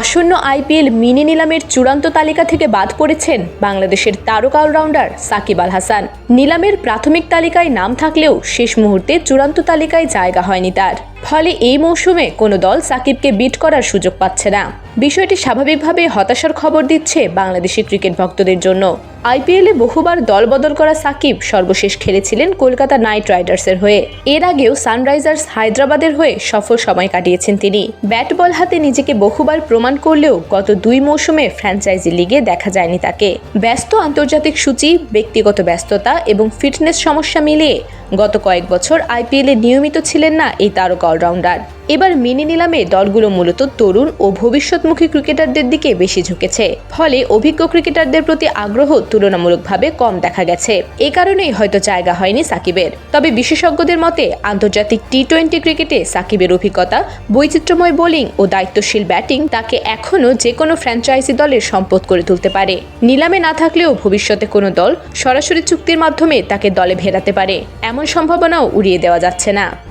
আসন্ন IPL mini নিলামের চূড়ান্ত তালিকা থেকে বাদ পড়েছেন বাংলাদেশের তারকা অলরাউন্ডার সাকিব আল হাসান। নিলামের প্রাথমিক তালিকায় নাম থাকলেও শেষ মুহূর্তে চূড়ান্ত তালিকায় জায়গা হয়নি তার। ফলে এই মৌসুমে কোনো দল সাকিবকে বিট করার সুযোগ পাচ্ছে না। বিষয়টি স্বাভাবিকভাবে হতাশার খবর দিচ্ছে বাংলাদেশি ক্রিকেট ভক্তদের জন্য। আইপিএলে বহুবার দলবদল করা সাকিব সর্বশেষ খেলেছিলেন কলকাতা নাইট রাইডার্সের হয়ে। এর আগেও সানরাইজার্স হায়দ্রাবাদের হয়ে সফল সময় কাটিয়েছেন তিনি। ব্যাট বল হাতে নিজেকে বহুবার প্রমাণ করলেও গত দুই মৌসুমে ফ্র্যাঞ্চাইজি লিগে দেখা যায়নি তাকে। ব্যস্ত আন্তর্জাতিক সূচি, ব্যক্তিগত ব্যস্ততা এবং ফিটনেস সমস্যা মিলিয়ে গত কয়েক বছর আইপিএলে নিয়মিত ছিলেন না এই তারকা অলরাউন্ডার। এবার মিনি নিলামে দলগুলো মূলত তরুণ ও ভবিষ্যৎমুখী ক্রিকেটারদের দিকে বেশি ঝুঁকেছে। ফলে অভিজ্ঞ ক্রিকেটারদের প্রতি আগ্রহ তুলনামূলকভাবে কম দেখা গেছে। এ কারণেই হয়তো জায়গা হয়নি সাকিবের। তবে বিশেষজ্ঞদের মতে, আন্তর্জাতিক টি টোয়েন্টি ক্রিকেটে সাকিবের অভিজ্ঞতা, বৈচিত্র্যময় বোলিং ও দায়িত্বশীল ব্যাটিং তাকে এখনও যে কোনো ফ্র্যাঞ্চাইজি দলের সম্পদ করে তুলতে পারে। নিলামে না থাকলেও ভবিষ্যতে কোনো দল সরাসরি চুক্তির মাধ্যমে তাকে দলে ভেরাতে পারে। এমন সম্ভাবনাও উড়িয়ে দেওয়া যাচ্ছে না।